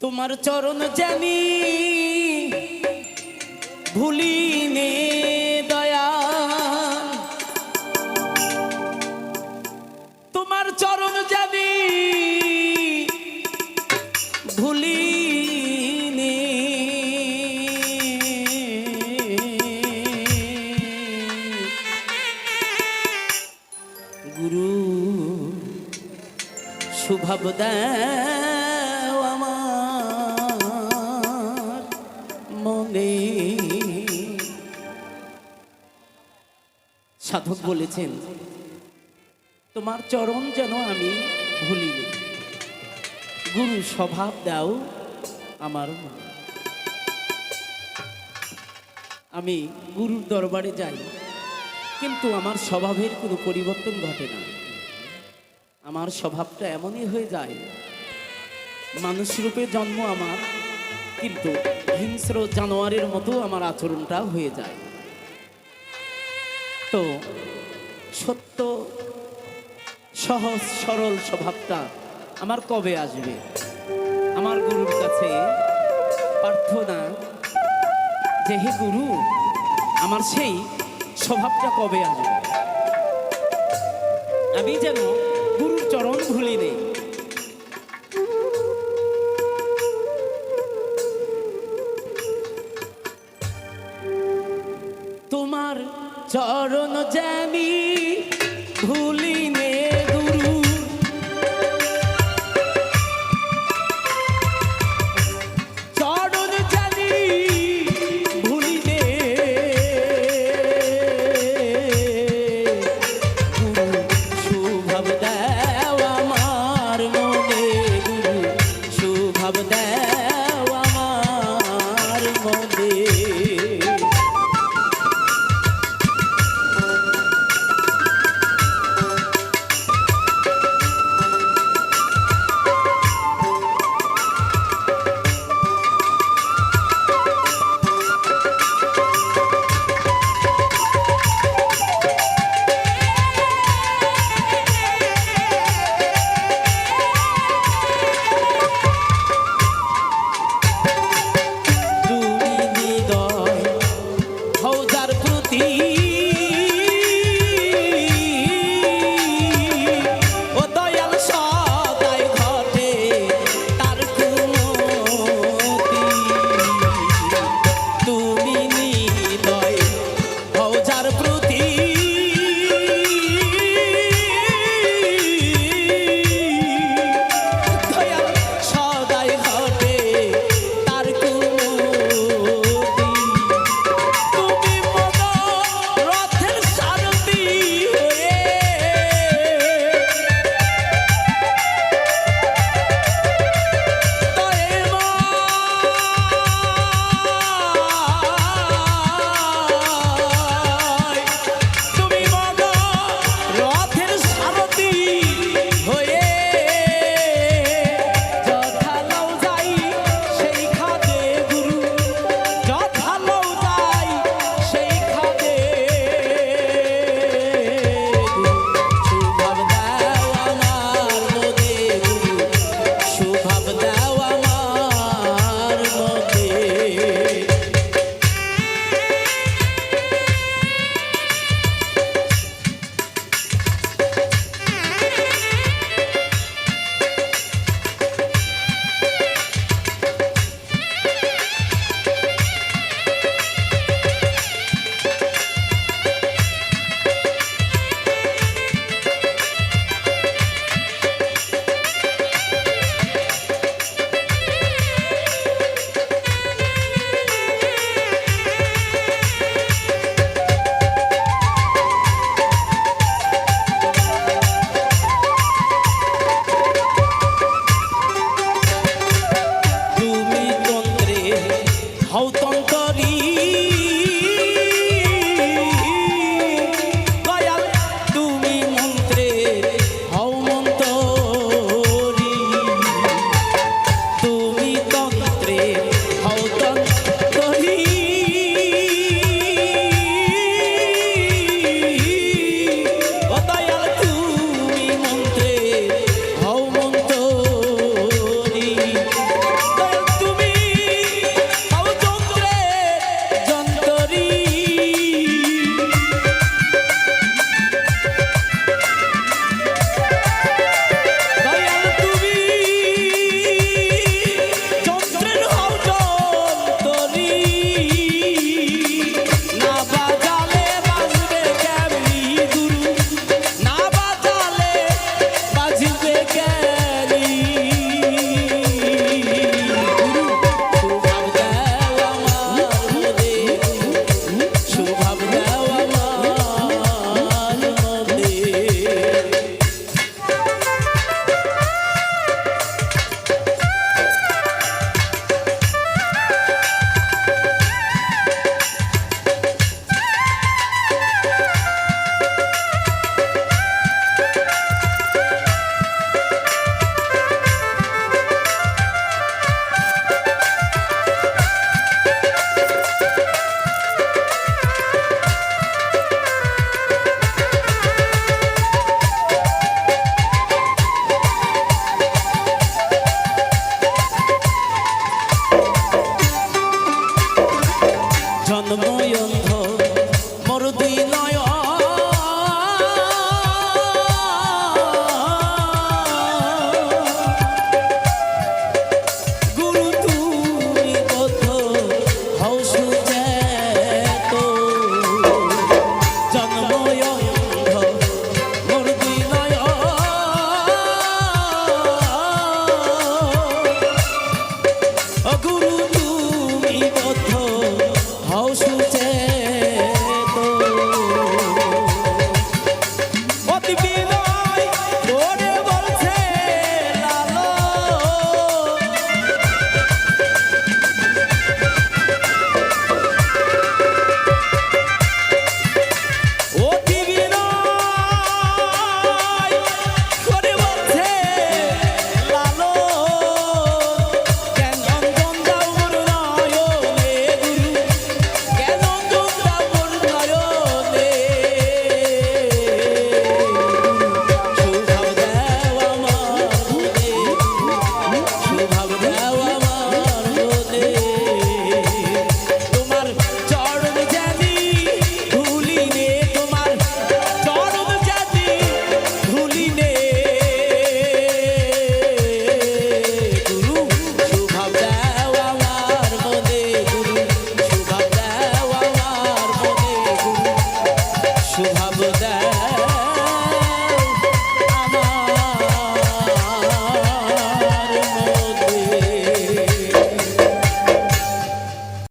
তোমার চরণ জানি ভুলিনে দয়া। তোমার চরণ জানি ভুলিনে। গুরু শুভব সাধক বলেছেন, তোমার চরণ যেন আমি ভুলিনি গুরু স্বভাব দাও আমার আমি গুরুর দরবারে যাই, কিন্তু আমার স্বভাবের কোনো পরিবর্তন ঘটে না। আমার স্বভাবটা এমনই হয়ে যায়, মানুষ রূপে জন্ম আমার, কিন্তু হিংস্র জানোয়ারের মতো আমার আচরণটা হয়ে যায়। তো সত্য সহজ, সরল স্বভাবটা আমার কবে আসবে? আমার গুরুর কাছে প্রার্থনা যে হে গুরু, আমার সেই স্বভাবটা কবে আসবে? আমি যেন গুরুর চরণ ভুলি নেই। চরণ জানি ভুলি I'm boy of